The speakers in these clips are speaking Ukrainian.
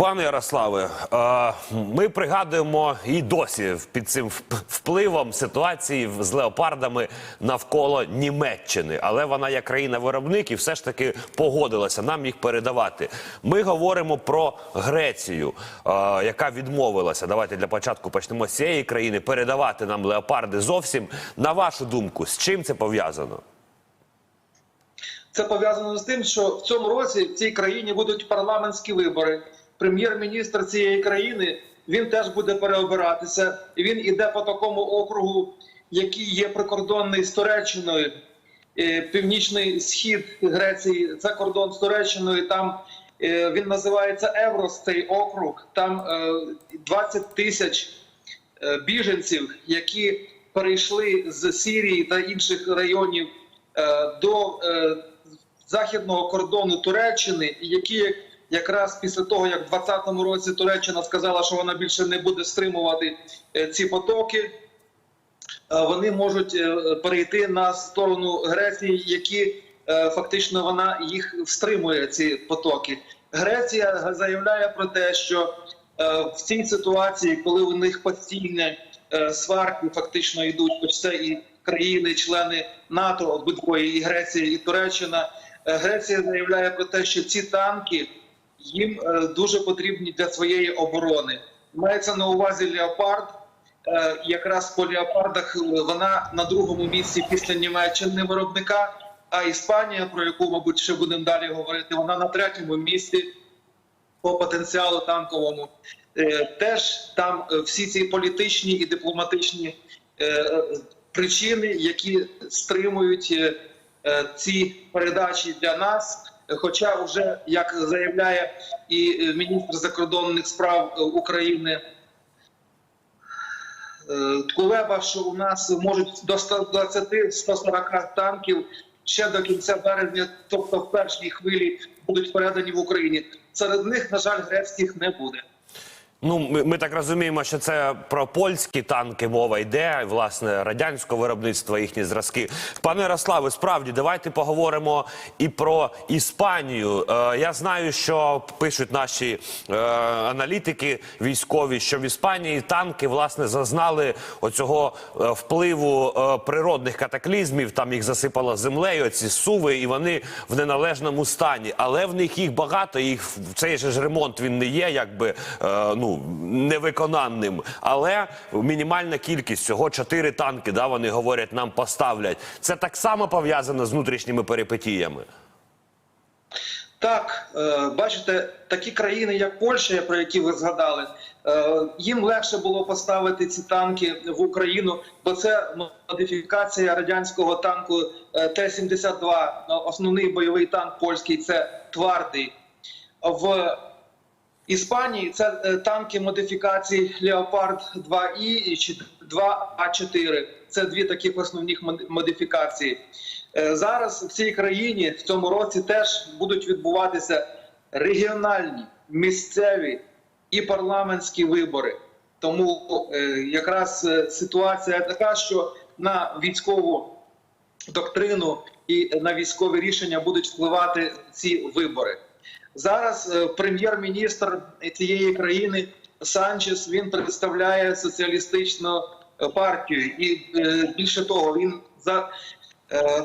Пане Ярославе, ми пригадуємо і досі під цим впливом ситуації з леопардами навколо Німеччини, але вона як країна-виробник і все ж таки погодилася нам їх передавати. Ми говоримо про Грецію, яка відмовилася. Давайте для початку почнемо з цієї країни передавати нам леопарди зовсім. На вашу думку, з чим це пов'язано? Це пов'язано з тим, що в цьому році в цій країні будуть парламентські вибори. Прем'єр-міністр цієї країни він теж буде переобиратися. І Він іде по такому округу, який є прикордонний з Туреччиною. Е, Північний схід Греції це кордон з Туреччиною. Там е, він називається Еврос. Цей округ. Там е, 20 тисяч е, біженців, які перейшли з Сирії та інших районів до західного кордону Туреччини, які якраз після того, як в 2020 році Туреччина сказала, що вона більше не буде стримувати е, ці потоки, е, вони можуть е, перейти на сторону Греції, які фактично вона їх стримує, ці потоки. Греція заявляє про те, що в цій ситуації, коли у них постійні сварки фактично йдуть, хоч це і країни-члени НАТО, обидвої, і Греція, і Туреччина. Греція заявляє про те, що ці танки їм е, дуже потрібні для своєї оборони. Мається на увазі леопард. Е, Якраз по леопардах е, вона на другому місці після Німеччини виробника. А Іспанія, про яку, мабуть, ще будемо далі говорити, вона на третьому місці по потенціалу танковому. Теж там всі ці політичні і дипломатичні причини, які стримують ці передачі для нас. Хоча, вже як заявляє і е, міністр закордонних справ е, України е, Кулеба, що у нас можуть до 120-140 танків ще до кінця березня, тобто в першій хвилі, будуть передані в Україні. Серед них, на жаль, грецьких не буде. Ну, ми, ми так розуміємо, що це про польські танки мова йде, власне, радянського виробництва, їхні зразки. Пане Ярославе, справді, давайте поговоримо і про Іспанію. Е, я знаю, що пишуть наші е, аналітики військові, що в Іспанії танки власне зазнали оцього е, впливу е, природних катаклізмів. Там їх засипало землею, ці суви, і вони в неналежному стані. Але в них їх багато. Їх цей же ж ремонт він не є, якби е, ну невиконанним. Але мінімальна кількість всього чотири танки. Да, вони говорять, нам поставлять. Це так само пов'язано з внутрішніми перипетіями. Так, е, бачите, такі країни, як Польща, про які ви згадали, е, їм легше було поставити ці танки в Україну, бо це модифікація радянського танку е, Т-72. Основний бойовий танк польський це твардий. В Іспанії це е, танки модифікації Леопард 2І чи 2А4. Це дві таких основних модифікації. Е, Зараз в цій країні в цьому році теж будуть відбуватися регіональні, місцеві і парламентські вибори. Тому е, якраз ситуація така, що на військову доктрину і на військові рішення будуть впливати ці вибори. Зараз е, прем'єр-міністр цієї країни Санчес він представляє соціалістичну е, партію, і е, більше того, він за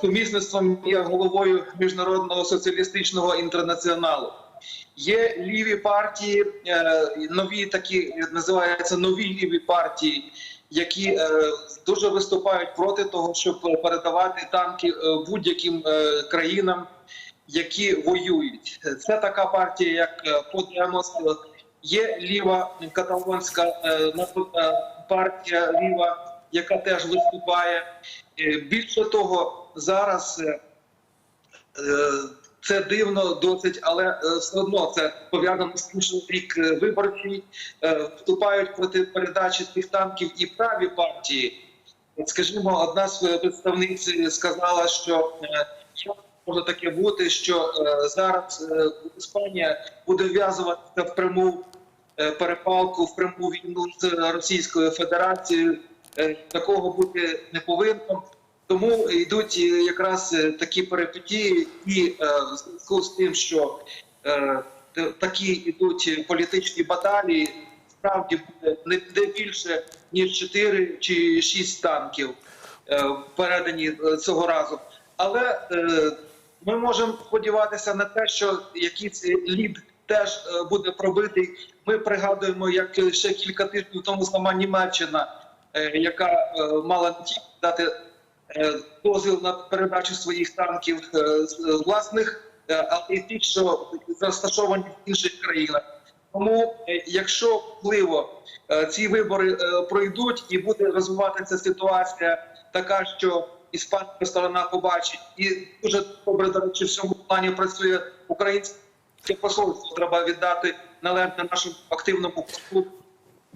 сумісництвом є головою міжнародного соціалістичного інтернаціоналу. Є ліві партії, нові такі називаються нові ліві партії, які дуже виступають проти того, щоб передавати танки будь-яким країнам, які воюють. Це така партія, як Подемос, є ліва каталонська е, е, партія ліва, яка теж виступає. Е, Більше того, зараз Це дивно досить, але все одно це пов'язано з тим, що рік виборчий вступають проти передачі цих танків і праві партії. Скажімо, одна з представниць сказала, що може таке бути, що е, зараз е, Іспанія буде вв'язуватися в пряму е, перепалку, в пряму війну з Російською Федерацією. Такого бути не повинно. Тому йдуть якраз такі перипетії, і в зв'язку з тим, що такі йдуть політичні баталії, справді буде не більше ніж 4 чи 6 танків передані цього разу. Але ми можемо сподіватися на те, що якийсь лід теж е, буде пробитий. Ми пригадуємо, як ще кілька тижнів тому сама Німеччина, е, яка е, мала дати дозвіл на передачу своїх танків власних, але й ті, що розташовані в інших країнах. Тому, якщо впливо ці вибори пройдуть і буде розвиватися ситуація така, що іспанська сторона побачить, і дуже добре до речі, в цьому плані працює українське посольство. Треба віддати належне нашому активному послу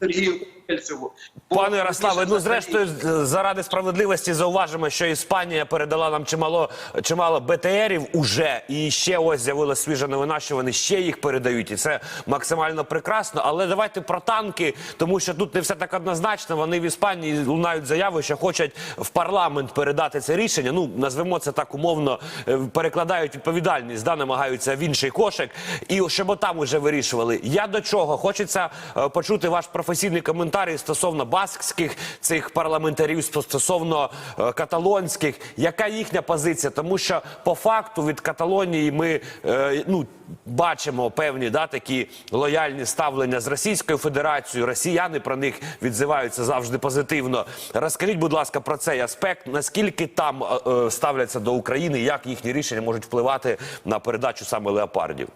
Сергію Кельцеву. Пане Ярославе, ну зрештою, заради справедливості зауважимо, що Іспанія передала нам чимало чимало БТРів уже, і ще ось з'явилася свіжа новина, що вони ще їх передають, і це максимально прекрасно. Але давайте про танки, тому що тут не все так однозначно. Вони в Іспанії лунають заяви, що хочуть в парламент передати це рішення. Ну назвемо це так умовно, е, перекладають відповідальність, да, намагаються в інший кошик, і щоб там уже вирішували. Я до чого хочеться е, почути ваш професійний коментар стосовно баскських цих парламентарів, стосовно е, каталонських. Яка їхня позиція? Тому що по факту від Каталонії ми е, ну. Бачимо певні да такі лояльні ставлення з Російською Федерацією. Росіяни про них відзиваються завжди позитивно. Розкажіть, будь ласка, про цей аспект. Наскільки там е, е, ставляться до України, як їхні рішення можуть впливати на передачу саме леопардів?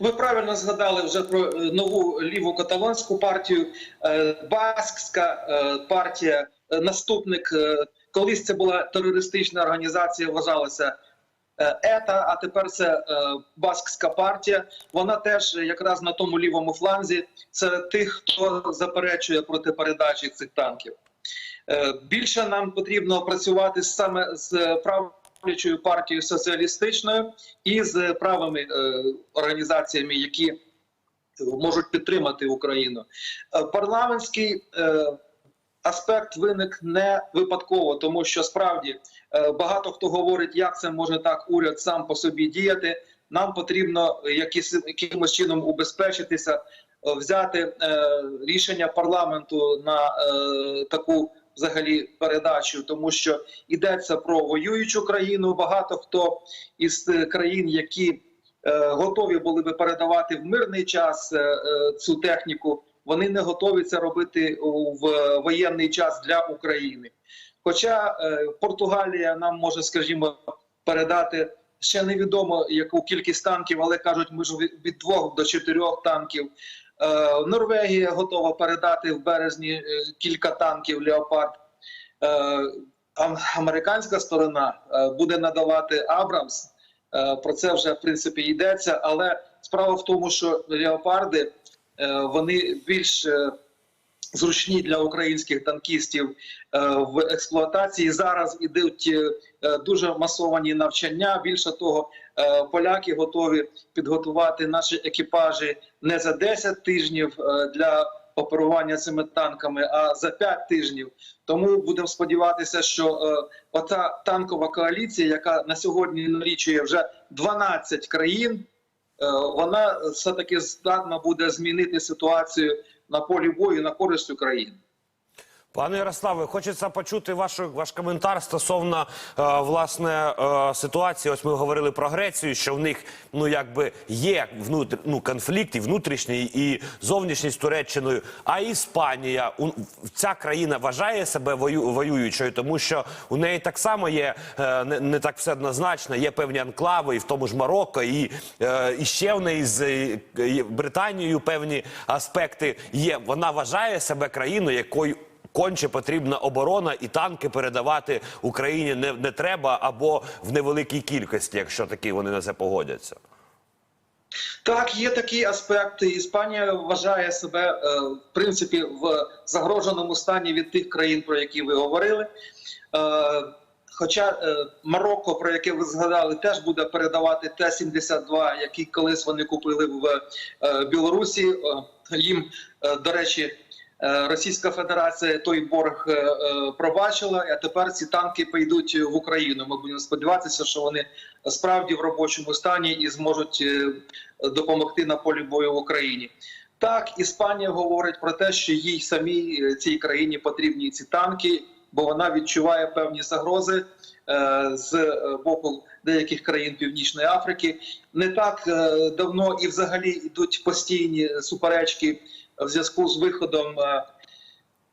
Ви правильно згадали вже про е, нову ліву каталонську партію. Е, Баскська е, партія, наступник колись це була терористична організація, вважалася ЕТА, а тепер це Баскська партія. Вона теж якраз на тому лівому фланзі серед тих, хто заперечує проти передачі цих танків. Більше нам потрібно працювати саме з правлячою партією соціалістичною і з правими е, організаціями, які можуть підтримати Україну. Е, Парламентський е, аспект виник не випадково, тому що справді багато хто говорить, як це може так уряд сам по собі діяти. Нам потрібно якимось чином убезпечитися, взяти рішення парламенту на таку взагалі передачу, тому що йдеться про воюючу країну. Багато хто із е, країн, які е, готові були би передавати в мирний час е, цю техніку, вони не готові це робити в воєнний час для України. Хоча Португалія нам може, скажімо, передати ще невідомо яку кількість танків, але кажуть, ми ж від двох до чотирьох танків. Е, Норвегія готова передати в березні е, кілька танків Леопард. Е, Американська сторона буде надавати Абрамс. Про це вже в принципі йдеться. Але справа в тому, що леопарди вони більш зручні для українських танкістів в експлуатації. Зараз ідуть дуже масовані навчання. Більше того, поляки готові підготувати наші екіпажі не за 10 тижнів е, для оперування цими танками, а за 5 тижнів. Тому будемо сподіватися, що е, ота танкова коаліція, яка на сьогодні налічує вже 12 країн, е, вона все таки здатна буде змінити ситуацію на полі бою на користь України. Пане Ярославе, хочеться почути вашу, ваш коментар стосовно е, власне е, ситуації. Ось ми говорили про Грецію, що в них ну якби є внутр, ну, конфлікт і внутрішній і зовнішній з Туреччиною. А Іспанія у, ця країна вважає себе вою, воюючою, тому що у неї так само є е, не, не так все однозначно. Є певні анклави, і в тому ж Марокко, і, е, і ще в неї з е, Британією певні аспекти є. Вона вважає себе країною, якою конче потрібна оборона і танки передавати Україні не, не треба або в невеликій кількості, якщо такі вони на це погодяться. Так, є такі аспекти. Іспанія вважає себе е, в принципі в загроженому стані від тих країн, про які ви говорили. Е, Хоча е, Марокко, про яке ви згадали, теж буде передавати Т-72, які колись вони купили в Білорусі. Їм, до речі, Російська Федерація той борг е, е, пробачила, а тепер ці танки прийдуть в Україну. Ми будемо сподіватися, що вони справді в робочому стані і зможуть е, допомогти на полі бою в Україні. Так, Іспанія говорить про те, що їй самій е, цій країні потрібні ці танки, бо вона відчуває певні загрози е, з е, боку деяких країн Північної Африки. Не так е, давно і взагалі йдуть постійні суперечки в зв'язку з виходом. е,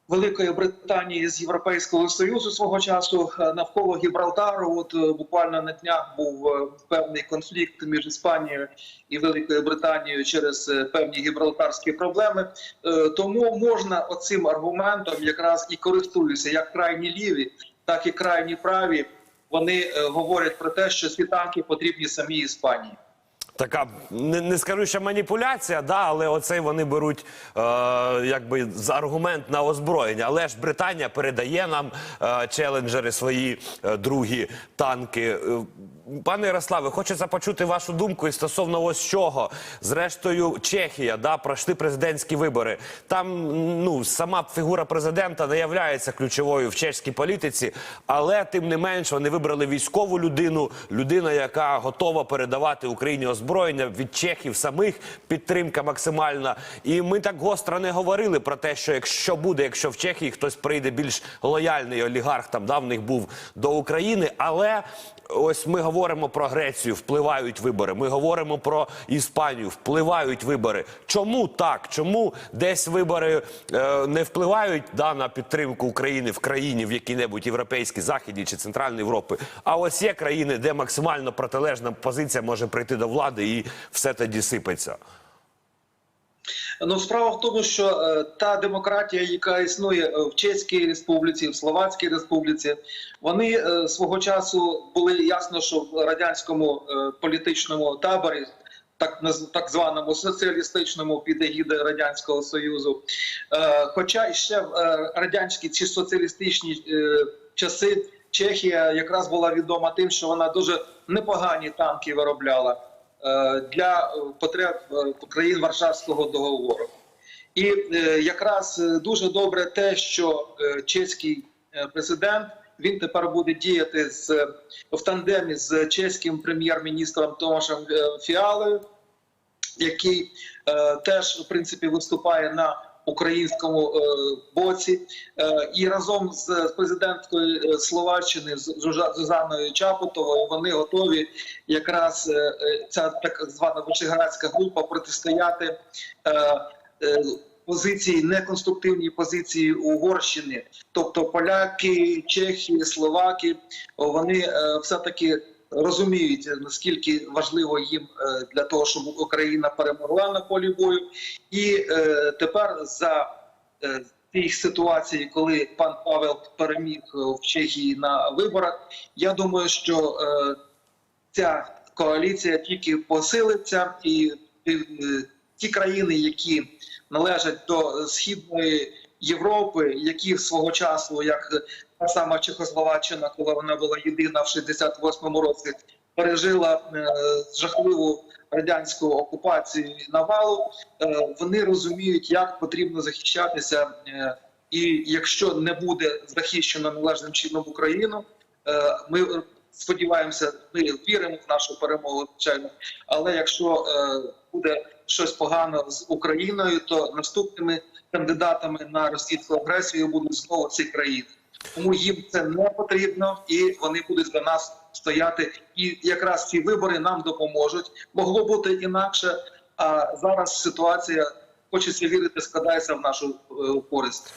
Великої Британії з Європейського союзу свого часу е, навколо Гібралтару. От е, буквально на днях був певний конфлікт між Іспанією і Великою Британією через певні гібралтарські проблеми. Тому можна оцим аргументом якраз і користуються як крайні ліві, так і крайні праві. Вони говорять про те, що ці танки потрібні самій Іспанії. Така не, не скажу, що маніпуляція, да, але оцей вони беруть е, якби за аргумент на озброєння. Але ж Британія передає нам е, челенджери свої е, другі танки. Е, Пане Ярославе, хочеться почути вашу думку і стосовно ось чого. Зрештою, Чехія да пройшли президентські вибори. Там ну сама фігура президента не являється ключовою в чеській політиці, але тим не менш вони вибрали військову людину, людина, яка готова передавати Україні озброєння від чехів самих підтримка максимальна. І ми так гостро не говорили про те, що якщо буде, якщо в Чехії хтось прийде більш лояльний олігарх, там да, в них був до України, але. Ось ми говоримо про Грецію, впливають вибори. Ми говоримо про Іспанію, впливають вибори. Чому так? Чому десь вибори е, не впливають да, на підтримку України в країні в якій-небудь європейській, західній чи центральній Європі? А ось є країни, де максимально протилежна позиція може прийти до влади і все тоді сипеться. Ну, справа в тому, що е, та демократія, яка існує е, в Чеській республіці, в Словацькій республіці, вони е, свого часу були ясно, що в радянському е, політичному таборі. Так так званому соціалістичному під радянського союзу, е, хоча ще в е, радянські чи соціалістичні е, часи Чехія якраз була відома тим, що вона дуже непогані танки виробляла для е, потреб е, країн Варшавського договору. І е, якраз е, дуже добре те, що е, чеський е, президент він тепер буде діяти з в тандемі з чеським прем'єр-міністром Томашем Фіалою, який е, теж в принципі виступає на українському е, боці, е, і разом з президенткою е, Словаччини Зузаною Чапутовою вони готові якраз ця так звана вишеградська група протистояти. Позиції неконструктивні позиції Угорщини, тобто поляки, чехи, словаки, вони все таки розуміють наскільки важливо їм е, для того, щоб Україна перемогла на полі бою, і е, тепер за е, тих ситуацій, коли пан Павел переміг в Чехії на виборах, я думаю, що ця коаліція тільки посилиться, і ті країни, які належать до східної Європи, які свого часу, як та сама Чехословаччина, коли вона була єдина в 68-му році, пережила е, жахливу радянську окупацію і навалу, е, вони розуміють, як потрібно захищатися. Е, і якщо не буде захищено належним чином Україну, ми сподіваємося, ми віримо в нашу перемогу, звичайно. Але якщо буде щось погано з Україною, то наступними кандидатами на російську агресію будуть знову ці країни. Тому їм це не потрібно, і вони будуть за нас стояти. І якраз ці вибори нам допоможуть. Могло бути інакше. А зараз ситуація хочеться вірити, складається в нашу е, користь.